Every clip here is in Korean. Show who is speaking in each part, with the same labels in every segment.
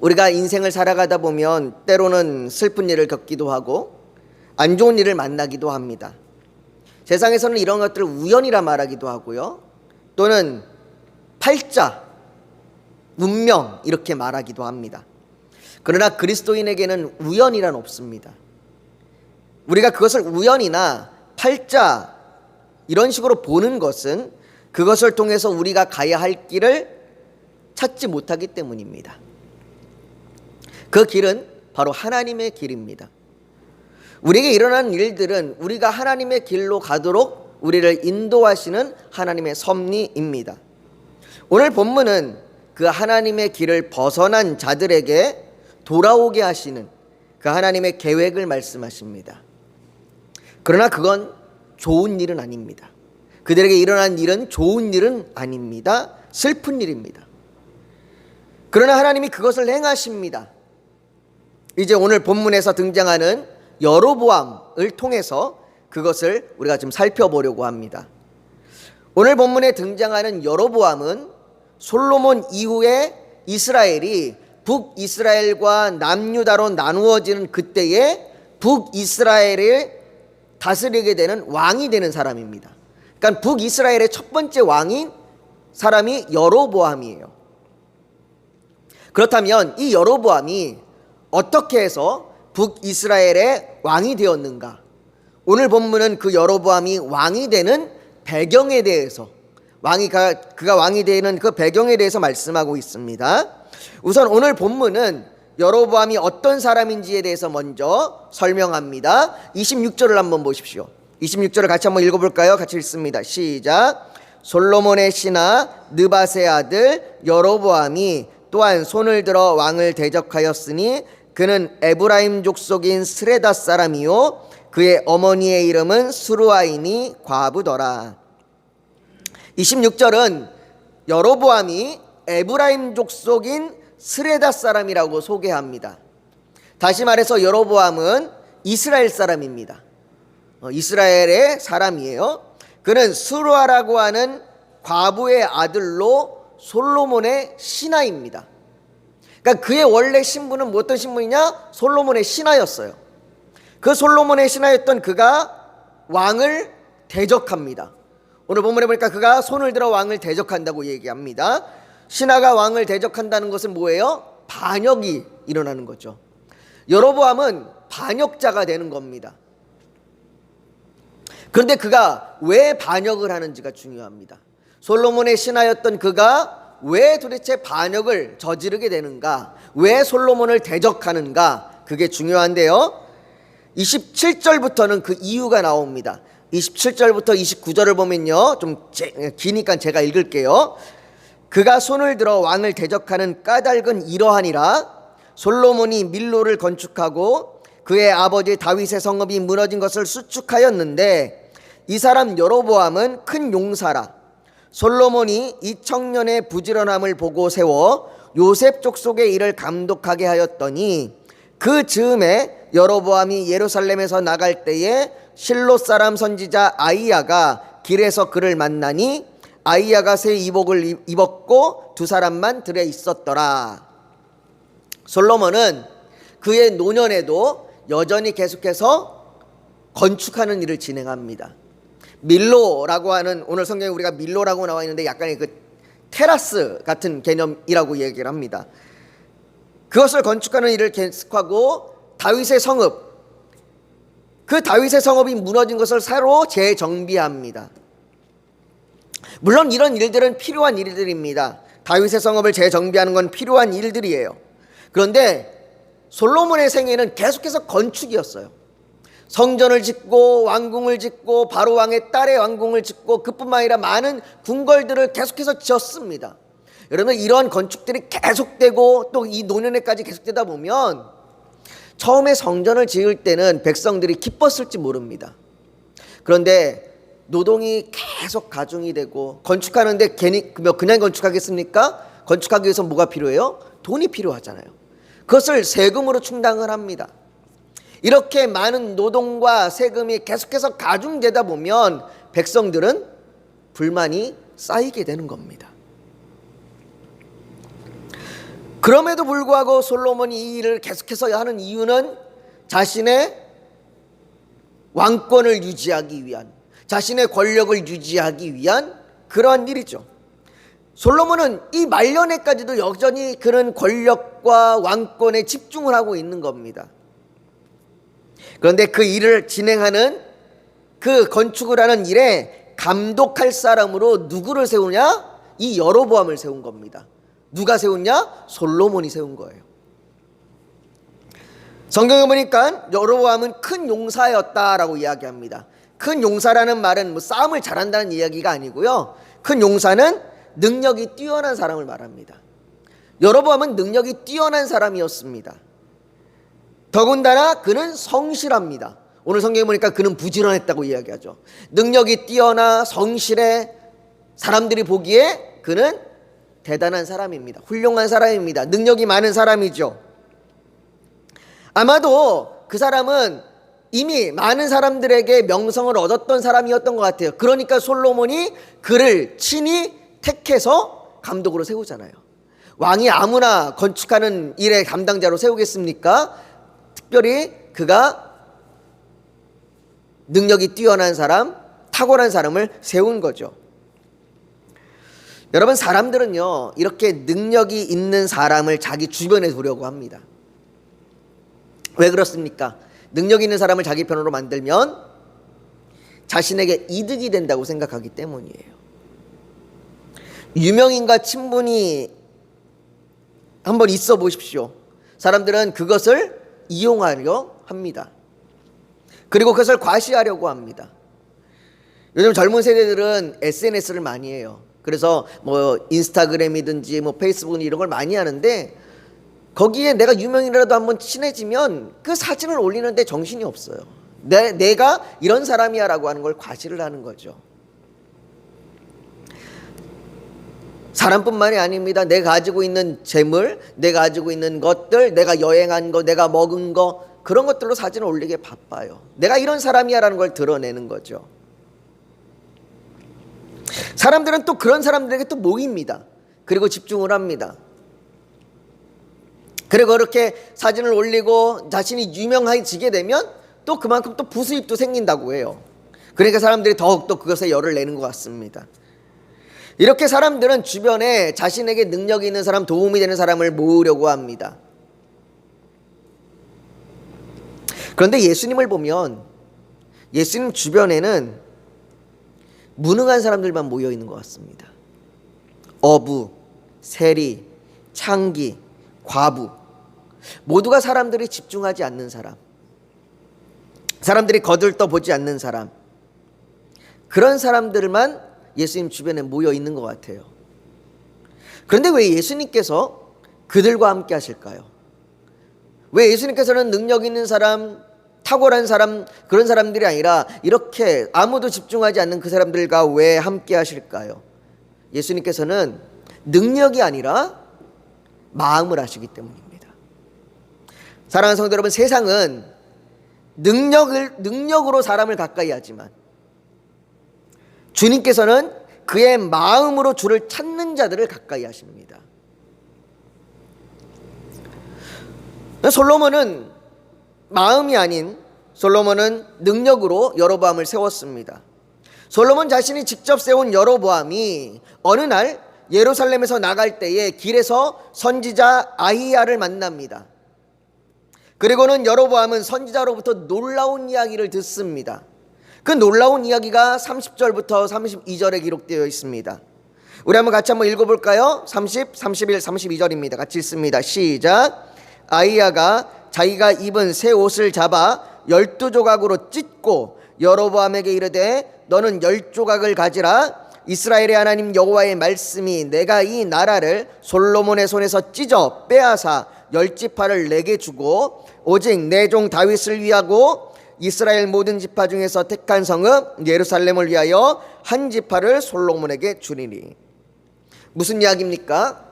Speaker 1: 우리가 인생을 살아가다 보면 때로는 슬픈 일을 겪기도 하고 안 좋은 일을 만나기도 합니다. 세상에서는 이런 것들을 우연이라 말하기도 하고요. 또는 팔자, 운명 이렇게 말하기도 합니다. 그러나 그리스도인에게는 우연이란 없습니다. 우리가 그것을 우연이나 팔자 이런 식으로 보는 것은 그것을 통해서 우리가 가야 할 길을 찾지 못하기 때문입니다. 그 길은 바로 하나님의 길입니다. 우리에게 일어나는 일들은 우리가 하나님의 길로 가도록 우리를 인도하시는 하나님의 섭리입니다. 오늘 본문은 그 하나님의 길을 벗어난 자들에게 돌아오게 하시는 그 하나님의 계획을 말씀하십니다. 그러나 그건 좋은 일은 아닙니다. 그들에게 일어난 일은 좋은 일은 아닙니다. 슬픈 일입니다. 그러나 하나님이 그것을 행하십니다. 이제 오늘 본문에서 등장하는 여로보암을 통해서 그것을 우리가 좀 살펴보려고 합니다. 오늘 본문에 등장하는 여로보암은 솔로몬 이후에 이스라엘이 북이스라엘과 남유다로 나누어지는 그때에 북이스라엘을 다스리게 되는 왕이 되는 사람입니다. 그러니까 북이스라엘의 첫 번째 왕인 사람이 여로보암이에요. 그렇다면 이 여로보암이 어떻게 해서 북이스라엘의 왕이 되었는가? 오늘 본문은 그 여로보암이 왕이 되는 배경에 대해서 왕이 가, 그가 왕이 되는 그 배경에 대해서 말씀하고 있습니다. 우선 오늘 본문은 여로보암이 어떤 사람인지에 대해서 먼저 설명합니다. 26절을 한번 보십시오. 26절을 같이 한번 읽어볼까요? 같이 읽습니다. 시작. 솔로몬의 신하 느바세 아들 여로보암이 또한 손을 들어 왕을 대적하였으니 그는 에브라임 족속인 스레다 사람이요 그의 어머니의 이름은 수루아이니 과부더라. 26절은 여로보암이 에브라임 족속인 스레다 사람이라고 소개합니다. 다시 말해서 여로보암은 이스라엘 사람입니다. 어, 이스라엘의 사람이에요. 그는 수루아라고 하는 과부의 아들로 솔로몬의 신하입니다. 그러니까 그의 원래 신분은 뭐 어떤 신분이냐? 솔로몬의 신하였어요. 그 솔로몬의 신하였던 그가 왕을 대적합니다. 오늘 본문에 보니까 그가 손을 들어 왕을 대적한다고 얘기합니다. 신하가 왕을 대적한다는 것은 뭐예요? 반역이 일어나는 거죠. 여로보암은 반역자가 되는 겁니다. 그런데 그가 왜 반역을 하는지가 중요합니다. 솔로몬의 신하였던 그가 왜 도대체 반역을 저지르게 되는가? 왜 솔로몬을 대적하는가? 그게 중요한데요. 27절부터는 그 이유가 나옵니다. 27절부터 29절을 보면요. 좀 제, 기니까 제가 읽을게요. 그가 손을 들어 왕을 대적하는 까닭은 이러하니라 솔로몬이 밀로를 건축하고 그의 아버지 다윗의 성읍이 무너진 것을 수축하였는데 이 사람 여로보암은 큰 용사라 솔로몬이 이 청년의 부지런함을 보고 세워 요셉 족속의 일을 감독하게 하였더니 그 즈음에 여로보암이 예루살렘에서 나갈 때에 실로 사람 선지자 아이야가 길에서 그를 만나니 아이야가 새 이복을 입었고 두 사람만 들에 있었더라. 솔로몬은 그의 노년에도 여전히 계속해서 건축하는 일을 진행합니다. 밀로라고 하는 오늘 성경에 우리가 밀로라고 나와 있는데 약간의 그 테라스 같은 개념이라고 얘기를 합니다. 그것을 건축하는 일을 계속하고 다윗의 성읍 그 다윗의 성읍이 무너진 것을 새로 재정비합니다. 물론 이런 일들은 필요한 일들입니다. 다윗의 성읍을 재정비하는 건 필요한 일들이에요. 그런데 솔로몬의 생애는 계속해서 건축이었어요. 성전을 짓고 왕궁을 짓고 바로 왕의 딸의 왕궁을 짓고 그뿐만 아니라 많은 궁궐들을 계속해서 지었습니다. 여러분 이러한 건축들이 계속되고 또 이 노년에까지 계속되다 보면 처음에 성전을 지을 때는 백성들이 기뻤을지 모릅니다. 그런데 노동이 계속 가중이 되고 건축하는데 괜히 그냥 건축하겠습니까? 건축하기 위해서 뭐가 필요해요? 돈이 필요하잖아요. 그것을 세금으로 충당을 합니다. 이렇게 많은 노동과 세금이 계속해서 가중되다 보면 백성들은 불만이 쌓이게 되는 겁니다. 그럼에도 불구하고 솔로몬이 이 일을 계속해서 하는 이유는 자신의 왕권을 유지하기 위한 자신의 권력을 유지하기 위한 그러한 일이죠. 솔로몬은 이 말년에까지도 여전히 그런 권력과 왕권에 집중을 하고 있는 겁니다. 그런데 그 일을 진행하는 그 건축을 하는 일에 감독할 사람으로 누구를 세우냐? 이 여로보암을 세운 겁니다. 누가 세웠냐? 솔로몬이 세운 거예요. 성경에 보니까 여로보암은 큰 용사였다라고 이야기합니다. 큰 용사라는 말은 뭐 싸움을 잘한다는 이야기가 아니고요. 큰 용사는 능력이 뛰어난 사람을 말합니다. 여로보암은 능력이 뛰어난 사람이었습니다. 더군다나 그는 성실합니다. 오늘 성경에 보니까 그는 부지런했다고 이야기하죠. 능력이 뛰어나 성실해 사람들이 보기에 그는 대단한 사람입니다. 훌륭한 사람입니다. 능력이 많은 사람이죠. 아마도 그 사람은 이미 많은 사람들에게 명성을 얻었던 사람이었던 것 같아요. 그러니까 솔로몬이 그를 친히 택해서 감독으로 세우잖아요. 왕이 아무나 건축하는 일의 담당자로 세우겠습니까? 특별히 그가 능력이 뛰어난 사람, 탁월한 사람을 세운 거죠. 여러분 사람들은요 이렇게 능력이 있는 사람을 자기 주변에 두려고 합니다. 왜 그렇습니까? 능력 있는 사람을 자기 편으로 만들면 자신에게 이득이 된다고 생각하기 때문이에요. 유명인과 친분이 한번 있어 보십시오. 사람들은 그것을 이용하려 합니다. 그리고 그것을 과시하려고 합니다. 요즘 젊은 세대들은 SNS를 많이 해요. 그래서 뭐 인스타그램이든지 뭐 페이스북 이런 걸 많이 하는데 거기에 내가 유명인이라도 한번 친해지면 그 사진을 올리는데 정신이 없어요. 내, 내가 이런 사람이야라고 하는 걸 과시를 하는 거죠. 사람뿐만이 아닙니다. 내가 가지고 있는 재물, 내가 가지고 있는 것들, 내가 여행한 거, 내가 먹은 거 그런 것들로 사진을 올리게 바빠요. 내가 이런 사람이야라는 걸 드러내는 거죠. 사람들은 또 그런 사람들에게 또 모입니다. 그리고 집중을 합니다. 그리고 그렇게 사진을 올리고 자신이 유명해지게 되면 또 그만큼 또 부수입도 생긴다고 해요. 그러니까 사람들이 더욱더 그것에 열을 내는 것 같습니다. 이렇게 사람들은 주변에 자신에게 능력이 있는 사람, 도움이 되는 사람을 모으려고 합니다. 그런데 예수님을 보면 예수님 주변에는 무능한 사람들만 모여 있는 것 같습니다. 어부, 세리, 창기, 과부 모두가 사람들이 집중하지 않는 사람, 사람들이 거들떠 보지 않는 사람 그런 사람들만 예수님 주변에 모여 있는 것 같아요. 그런데 왜 예수님께서 그들과 함께 하실까요? 왜 예수님께서는 능력 있는 사람, 탁월한 사람, 그런 사람들이 아니라 이렇게 아무도 집중하지 않는 그 사람들과 왜 함께 하실까요? 예수님께서는 능력이 아니라 마음을 하시기 때문입니다. 사랑하는 성도 여러분, 세상은 능력을, 능력으로 사람을 가까이 하지만 주님께서는 그의 마음으로 주를 찾는 자들을 가까이 하십니다. 솔로몬은 마음이 아닌 솔로몬은 능력으로 여로보암을 세웠습니다. 솔로몬 자신이 직접 세운 여로보암이 어느 날 예루살렘에서 나갈 때에 길에서 선지자 아히야를 만납니다. 그리고는 여로보암은 선지자로부터 놀라운 이야기를 듣습니다. 그 놀라운 이야기가 30절부터 32절에 기록되어 있습니다. 우리 한번 같이 한번 읽어볼까요? 30, 31, 32절입니다. 같이 읽습니다. 시작. 아이야가 자기가 입은 새 옷을 잡아 열두 조각으로 찢고 여로보암에게 이르되 너는 열 조각을 가지라 이스라엘의 하나님 여호와의 말씀이 내가 이 나라를 솔로몬의 손에서 찢어 빼앗아 열 지파를 내게 주고 오직 내 종 다윗을 위하고 이스라엘 모든 지파 중에서 택한 성읍 예루살렘을 위하여 한 지파를 솔로몬에게 주리니 무슨 이야기입니까?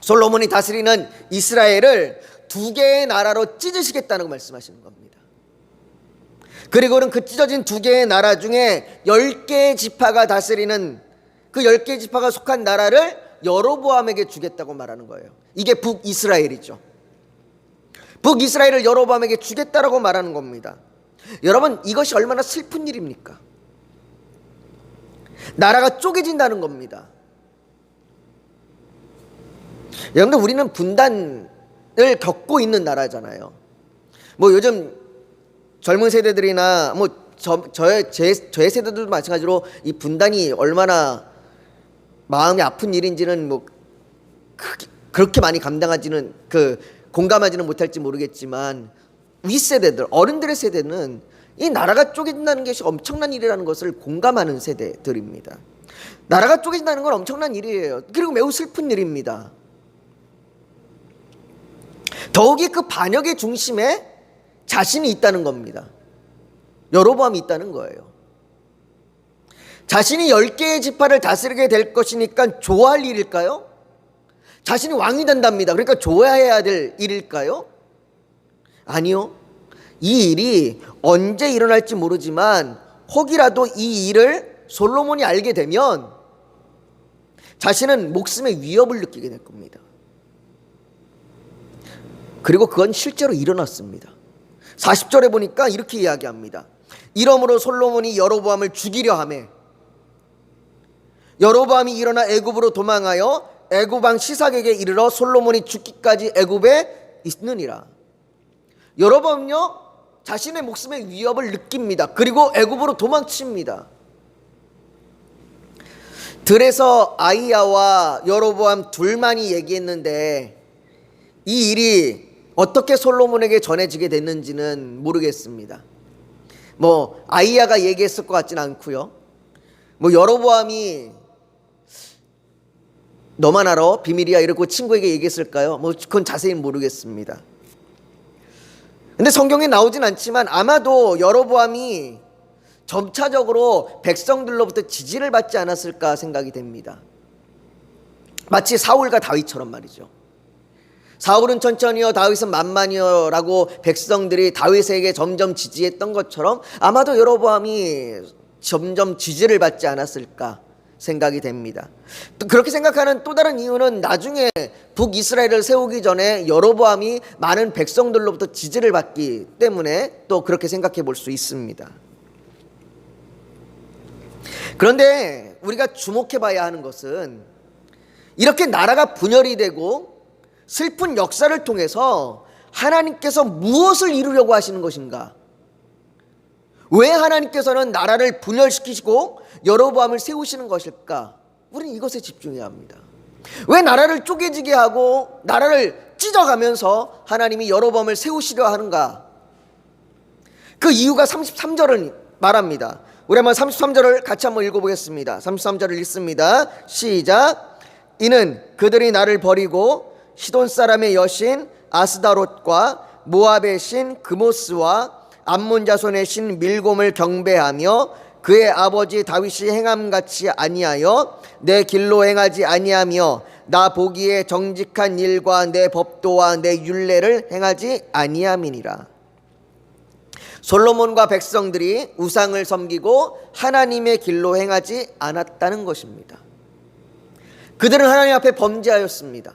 Speaker 1: 솔로몬이 다스리는 이스라엘을 두 개의 나라로 찢으시겠다는 말씀하시는 겁니다. 그리고는 그 찢어진 두 개의 나라 중에 열 개의 지파가 다스리는 그 열 개의 지파가 속한 나라를 여로보암에게 주겠다고 말하는 거예요. 이게 북이스라엘이죠. 북이스라엘을 여로보암에게 주겠다라고 말하는 겁니다. 여러분 이것이 얼마나 슬픈 일입니까? 나라가 쪼개진다는 겁니다. 여러분들 우리는 분단을 겪고 있는 나라잖아요. 뭐 요즘 젊은 세대들이나 뭐 저, 저의 제, 저의 세대들도 마찬가지로 이 분단이 얼마나 마음이 아픈 일인지는 뭐 크게, 그렇게 많이 감당하지는 그 공감하지는 못할지 모르겠지만 윗 세대들 어른들의 세대는 이 나라가 쪼개진다는 것이 엄청난 일이라는 것을 공감하는 세대들입니다. 나라가 쪼개진다는 건 엄청난 일이에요. 그리고 매우 슬픈 일입니다. 더욱이 그 반역의 중심에 자신이 있다는 겁니다. 여로보암이 있다는 거예요. 자신이 열 개의 지파를 다스리게 될 것이니까 좋아할 일일까요? 자신이 왕이 된답니다. 그러니까 좋아해야 될 일일까요? 아니요. 이 일이 언제 일어날지 모르지만 혹이라도 이 일을 솔로몬이 알게 되면 자신은 목숨의 위협을 느끼게 될 겁니다. 그리고 그건 실제로 일어났습니다. 40절에 보니까 이렇게 이야기합니다. 이러므로 솔로몬이 여로보암을 죽이려 하매 여로보암이 일어나 애굽으로 도망하여 애굽 왕 시삭에게 이르러 솔로몬이 죽기까지 애굽에 있느니라. 여로보암요 자신의 목숨의 위협을 느낍니다. 그리고 애굽으로 도망칩니다. 들에서 아이야와 여로보암 둘만이 얘기했는데 이 일이 어떻게 솔로몬에게 전해지게 됐는지는 모르겠습니다. 뭐 아이야가 얘기했을 것 같지는 않고요. 뭐 여로보암이 너만 알아 비밀이야 이러고 친구에게 얘기했을까요? 뭐 그건 자세히는 모르겠습니다. 근데 성경에 나오진 않지만 아마도 여로보암이 점차적으로 백성들로부터 지지를 받지 않았을까 생각이 됩니다. 마치 사울과 다윗처럼 말이죠. 사울은 천천히요 다윗은 만만히요라고 백성들이 다윗에게 점점 지지했던 것처럼 아마도 여로보암이 점점 지지를 받지 않았을까 생각이 됩니다. 또 그렇게 생각하는 또 다른 이유는 나중에 북이스라엘을 세우기 전에 여로보암이 많은 백성들로부터 지지를 받기 때문에 또 그렇게 생각해 볼 수 있습니다. 그런데 우리가 주목해 봐야 하는 것은 이렇게 나라가 분열이 되고 슬픈 역사를 통해서 하나님께서 무엇을 이루려고 하시는 것인가? 왜 하나님께서는 나라를 분열시키시고 여로보암을 세우시는 것일까? 우리는 이것에 집중해야 합니다. 왜 나라를 쪼개지게 하고 나라를 찢어가면서 하나님이 여로보암을 세우시려 하는가? 그 이유가 33절을 말합니다. 우리 한번 33절을 같이 한번 읽어보겠습니다. 33절을 읽습니다. 시작. 이는 그들이 나를 버리고 시돈 사람의 여신 아스다롯과 모압의 신 그모스와 암몬 자손의 신 밀곰을 경배하며 그의 아버지 다윗이 행함 같이 아니하여 내 길로 행하지 아니하며 나 보기에 정직한 일과 내 법도와 내 율례를 행하지 아니함이니라. 솔로몬과 백성들이 우상을 섬기고 하나님의 길로 행하지 않았다는 것입니다. 그들은 하나님 앞에 범죄하였습니다.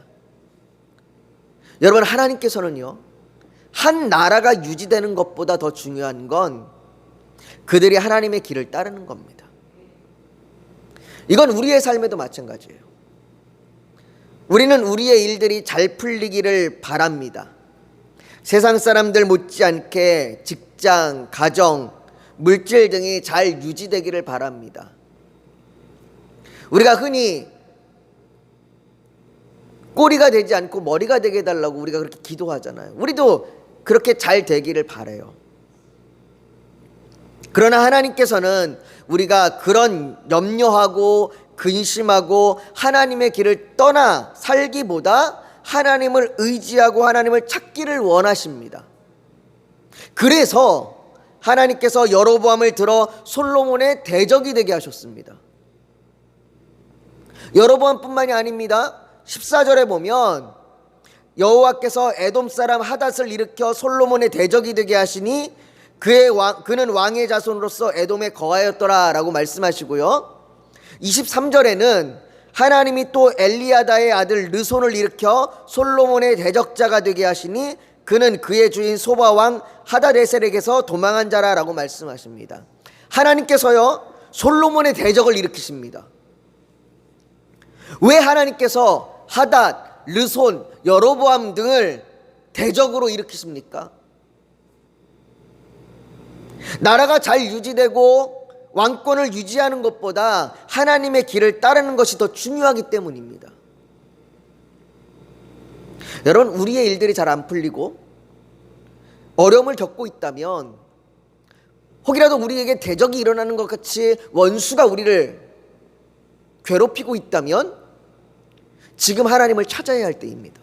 Speaker 1: 여러분 하나님께서는요 한 나라가 유지되는 것보다 더 중요한 건 그들이 하나님의 길을 따르는 겁니다. 이건 우리의 삶에도 마찬가지예요. 우리는 우리의 일들이 잘 풀리기를 바랍니다. 세상 사람들 못지않게 직장, 가정, 물질 등이 잘 유지되기를 바랍니다. 우리가 흔히 꼬리가 되지 않고 머리가 되게 해달라고 우리가 그렇게 기도하잖아요. 우리도 그렇게 잘 되기를 바래요. 그러나 하나님께서는 우리가 그런 염려하고 근심하고 하나님의 길을 떠나 살기보다 하나님을 의지하고 하나님을 찾기를 원하십니다. 그래서 하나님께서 여로보암을 들어 솔로몬의 대적이 되게 하셨습니다. 여로보암뿐만이 아닙니다. 14절에 보면 여호와께서 에돔 사람 하닷을 일으켜 솔로몬의 대적이 되게 하시니 그의 왕, 그는 왕의 자손으로서 에돔에 거하였더라라고 말씀하시고요. 23절에는 하나님이 또 엘리야다의 아들 르손을 일으켜 솔로몬의 대적자가 되게 하시니 그는 그의 주인 소바 왕 하다데셀에게서 도망한 자라라고 말씀하십니다. 하나님께서요 솔로몬의 대적을 일으키십니다. 왜 하나님께서 하닷, 르손, 여로보암 등을 대적으로 일으키십니까? 나라가 잘 유지되고 왕권을 유지하는 것보다 하나님의 길을 따르는 것이 더 중요하기 때문입니다. 여러분, 우리의 일들이 잘 안 풀리고 어려움을 겪고 있다면 혹이라도 우리에게 대적이 일어나는 것 같이 원수가 우리를 괴롭히고 있다면 지금 하나님을 찾아야 할 때입니다.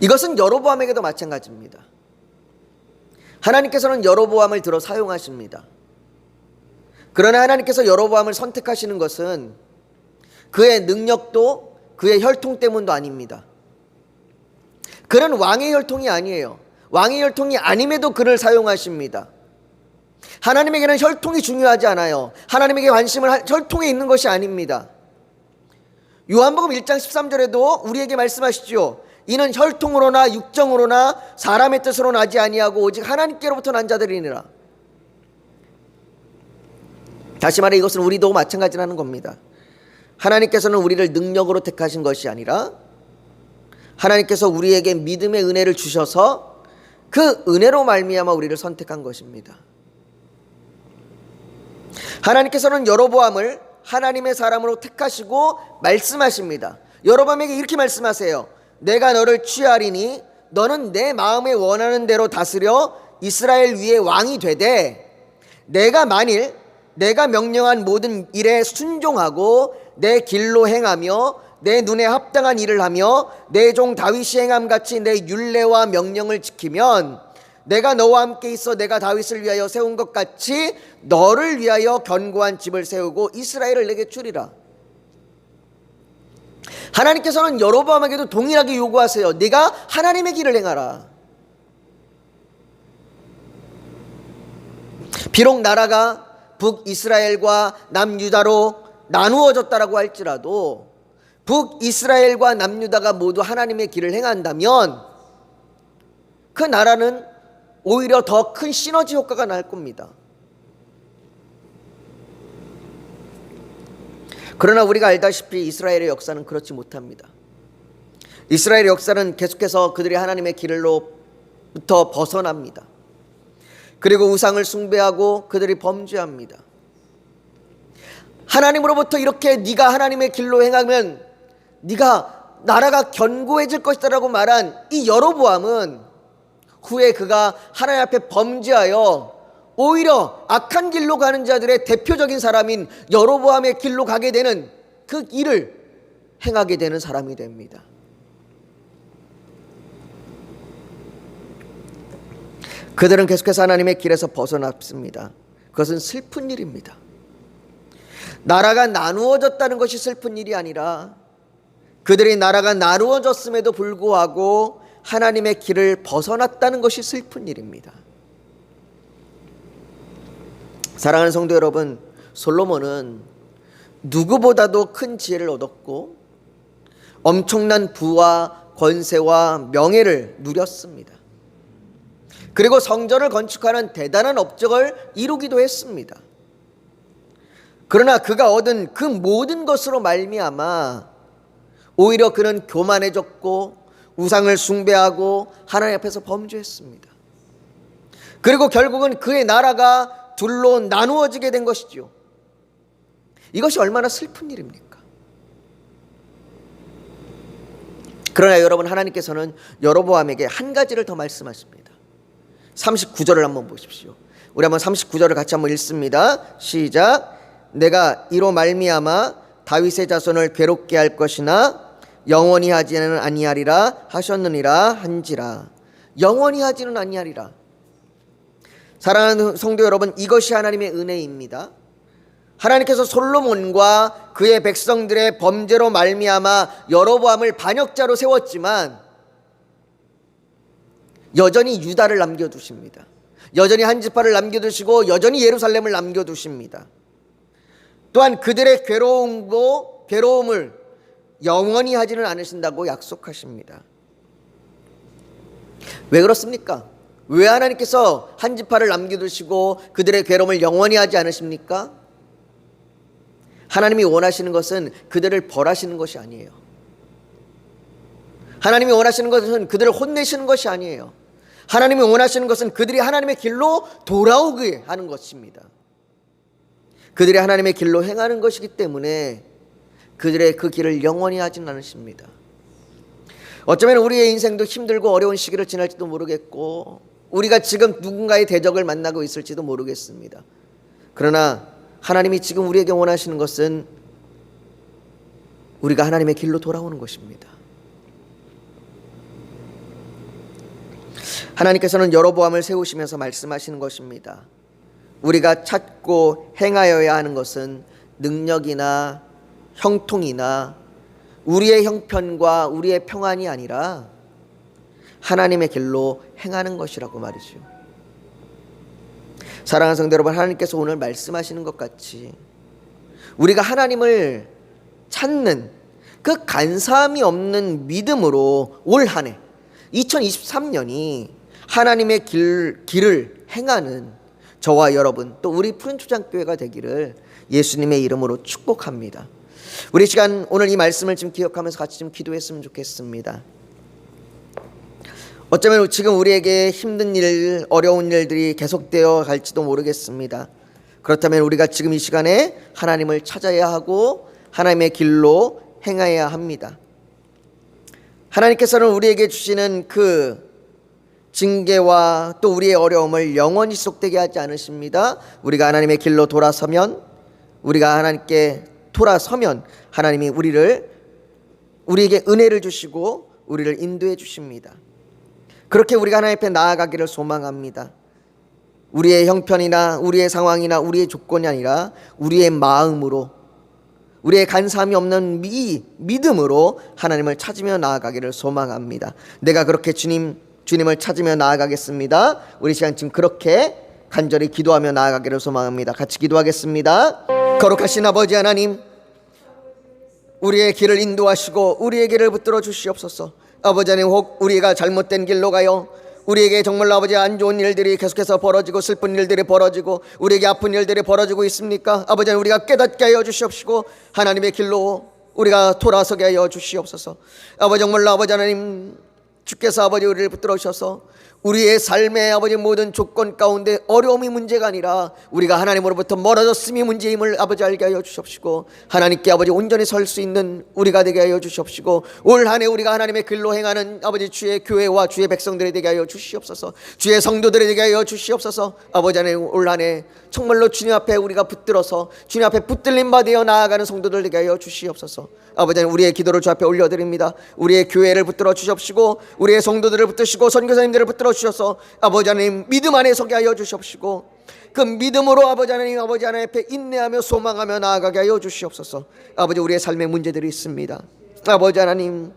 Speaker 1: 이것은 여로보암에게도 마찬가지입니다. 하나님께서는 여로보암을 들어 사용하십니다. 그러나 하나님께서 여로보암을 선택하시는 것은 그의 능력도 그의 혈통 때문도 아닙니다. 그는 왕의 혈통이 아니에요. 왕의 혈통이 아님에도 그를 사용하십니다. 하나님에게는 혈통이 중요하지 않아요. 하나님에게 관심을 혈통에 있는 것이 아닙니다. 요한복음 1장 13절에도 우리에게 말씀하시죠. 이는 혈통으로나 육정으로나 사람의 뜻으로 나지 아니하고 오직 하나님께로부터 난 자들이니라. 다시 말해 이것은 우리도 마찬가지라는 겁니다. 하나님께서는 우리를 능력으로 택하신 것이 아니라 하나님께서 우리에게 믿음의 은혜를 주셔서 그 은혜로 말미암아 우리를 선택한 것입니다. 하나님께서는 여로보암을 하나님의 사람으로 택하시고 말씀하십니다. 여로보암에게 이렇게 말씀하세요. 내가 너를 취하리니 너는 내 마음에 원하는 대로 다스려 이스라엘 위에 왕이 되되 내가 만일 내가 명령한 모든 일에 순종하고 내 길로 행하며 내 눈에 합당한 일을 하며 내 종 다윗이 행함 같이 내 율례와 명령을 지키면 내가 너와 함께 있어 내가 다윗을 위하여 세운 것 같이 너를 위하여 견고한 집을 세우고 이스라엘을 내게 주리라. 하나님께서는 여로보암에게도 동일하게 요구하세요. 네가 하나님의 길을 행하라. 비록 나라가 북이스라엘과 남유다로 나누어졌다라고 할지라도 북이스라엘과 남유다가 모두 하나님의 길을 행한다면 그 나라는 오히려 더 큰 시너지 효과가 날 겁니다. 그러나 우리가 알다시피 이스라엘의 역사는 그렇지 못합니다. 이스라엘의 역사는 계속해서 그들이 하나님의 길로부터 벗어납니다. 그리고 우상을 숭배하고 그들이 범죄합니다. 하나님으로부터 이렇게 네가 하나님의 길로 행하면 네가 나라가 견고해질 것이다라고 말한 이 여로보암은 후에 그가 하나님 앞에 범죄하여 오히려 악한 길로 가는 자들의 대표적인 사람인 여로보암의 길로 가게 되는 그 일을 행하게 되는 사람이 됩니다. 그들은 계속해서 하나님의 길에서 벗어났습니다. 그것은 슬픈 일입니다. 나라가 나누어졌다는 것이 슬픈 일이 아니라 그들의 나라가 나누어졌음에도 불구하고 하나님의 길을 벗어났다는 것이 슬픈 일입니다. 사랑하는 성도 여러분, 솔로몬은 누구보다도 큰 지혜를 얻었고 엄청난 부와 권세와 명예를 누렸습니다. 그리고 성전을 건축하는 대단한 업적을 이루기도 했습니다. 그러나 그가 얻은 그 모든 것으로 말미암아 오히려 그는 교만해졌고 우상을 숭배하고 하나님 앞에서 범죄했습니다. 그리고 결국은 그의 나라가 둘로 나누어지게 된 것이죠. 이것이 얼마나 슬픈 일입니까? 그러나 여러분 하나님께서는 여로보암에게 한 가지를 더 말씀하십니다. 39절을 한번 보십시오. 우리 한번 39절을 같이 한번 읽습니다. 시작. 내가 이로 말미암아 다윗의 자손을 괴롭게 할 것이나 영원히 하지는 아니하리라 하셨느니라 한지라. 영원히 하지는 아니하리라. 사랑하는 성도 여러분, 이것이 하나님의 은혜입니다. 하나님께서 솔로몬과 그의 백성들의 범죄로 말미암아 여로보암을 반역자로 세웠지만 여전히 유다를 남겨두십니다. 여전히 한 지파를 남겨두시고 여전히 예루살렘을 남겨두십니다. 또한 그들의 괴로움도 괴로움을 영원히 하지는 않으신다고 약속하십니다. 왜 그렇습니까? 왜 하나님께서 한 지파를 남겨두시고 그들의 괴로움을 영원히 하지 않으십니까? 하나님이 원하시는 것은 그들을 벌하시는 것이 아니에요. 하나님이 원하시는 것은 그들을 혼내시는 것이 아니에요. 하나님이 원하시는 것은 그들이 하나님의 길로 돌아오게 하는 것입니다. 그들이 하나님의 길로 행하는 것이기 때문에 그들의 그 길을 영원히 하지는 않으십니다. 어쩌면 우리의 인생도 힘들고 어려운 시기를 지날지도 모르겠고 우리가 지금 누군가의 대적을 만나고 있을지도 모르겠습니다. 그러나 하나님이 지금 우리에게 원하시는 것은 우리가 하나님의 길로 돌아오는 것입니다. 하나님께서는 여로보암을 세우시면서 말씀하시는 것입니다. 우리가 찾고 행하여야 하는 것은 능력이나 형통이나 우리의 형편과 우리의 평안이 아니라 하나님의 길로 행하는 것이라고 말이죠. 사랑하는 성도 여러분, 하나님께서 오늘 말씀하시는 것 같이 우리가 하나님을 찾는 그 간사함이 없는 믿음으로 올 한 해 2023년이 하나님의 길, 길을 행하는 저와 여러분 또 우리 푸른 초장교회가 되기를 예수님의 이름으로 축복합니다. 우리 시간 오늘 이 말씀을 좀 기억하면서 같이 좀 기도했으면 좋겠습니다. 어쩌면 지금 우리에게 힘든 일, 어려운 일들이 계속되어 갈지도 모르겠습니다. 그렇다면 우리가 지금 이 시간에 하나님을 찾아야 하고 하나님의 길로 행해야 합니다. 하나님께서는 우리에게 주시는 그 징계와 또 우리의 어려움을 영원히 지속되게 하지 않으십니다. 우리가 하나님의 길로 돌아서면 우리가 하나님께 돌아서면 하나님이 우리를 우리에게 은혜를 주시고 우리를 인도해 주십니다. 그렇게 우리가 하나님 앞에 나아가기를 소망합니다. 우리의 형편이나 우리의 상황이나 우리의 조건이 아니라 우리의 마음으로 우리의 간사함이 없는 미 믿음으로 하나님을 찾으며 나아가기를 소망합니다. 내가 그렇게 주님 주님을 찾으며 나아가겠습니다. 우리 시간 지금 그렇게 간절히 기도하며 나아가기를 소망합니다. 같이 기도하겠습니다. 거룩하신 아버지 하나님, 우리의 길을 인도하시고 우리의 길을 붙들어 주시옵소서. 아버지 하나님, 혹 우리가 잘못된 길로 가요. 우리에게 정말 아버지 안 좋은 일들이 계속해서 벌어지고 슬픈 일들이 벌어지고 우리에게 아픈 일들이 벌어지고 있습니까? 아버지 하나님, 우리가 깨닫게 하여 주시옵시고 하나님의 길로 우리가 돌아서게 하여 주시옵소서. 아버지 정말 아버지 하나님 주께서 아버지 우리를 붙들어 주셔서 우리의 삶의 아버지 모든 조건 가운데 어려움이 문제가 아니라 우리가 하나님으로부터 멀어졌음이 문제임을 아버지 알게 하여 주시옵시고 하나님께 아버지 온전히 설 수 있는 우리가 되게 하여 주시옵시고 올 한 해 우리가 하나님의 길로 행하는 아버지 주의 교회와 주의 백성들이 되게 하여 주시옵소서. 주의 성도들이 되게 하여 주시옵소서. 아버지 하나님 올 한 해 정말로 주님 앞에 우리가 붙들어서 주님 앞에 붙들림 받으어 나아가는 성도들 되게 하여 주시옵소서. 아버지 우리의 기도를 주 앞에 올려드립니다. 우리의 교회를 붙들어 주시옵시고 우리의 성도들을 붙드시고 선교사님들을 붙들어 주셔서 아버지 하나님 믿음 안에 서게 하여 주시옵시고 그 믿음으로 아버지 하나님 아버지 하나님 앞에 인내하며 소망하며 나아가게 하여 주시옵소서. 아버지 우리의 삶의 문제들이 있습니다. 아버지 하나님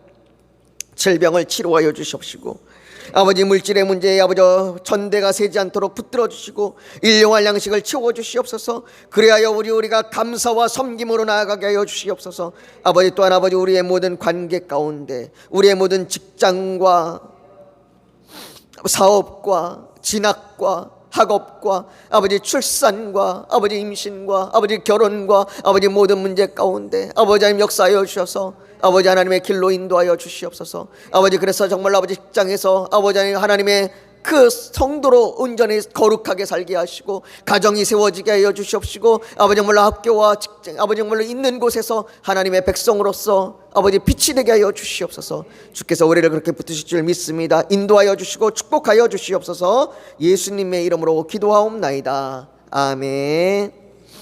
Speaker 1: 질병을 치료하여 주시옵시고 아버지 물질의 문제에 아버지 전대가 세지 않도록 붙들어 주시고 일용할 양식을 채워 주시옵소서. 그리하여 우리 우리가 감사와 섬김으로 나아가게 하여 주시옵소서. 아버지 또한 아버지 우리의 모든 관계 가운데 우리의 모든 직장과 사업과 진학과 학업과 아버지 출산과 아버지 임신과 아버지 결혼과 아버지 모든 문제 가운데 아버지 하나님 역사하여 주셔서 아버지 하나님의 길로 인도하여 주시옵소서. 아버지 그래서 정말 아버지 직장에서 아버지 하나님 하나님의 그 성도로 온전히 거룩하게 살게 하시고 가정이 세워지게 하여 주시옵시고 아버지 정말로 학교와 직장 아버지 정말로 있는 곳에서 하나님의 백성으로서 아버지 빛이 되게 하여 주시옵소서. 주께서 우리를 그렇게 붙으실 줄 믿습니다. 인도하여 주시고 축복하여 주시옵소서. 예수님의 이름으로 기도하옵나이다. 아멘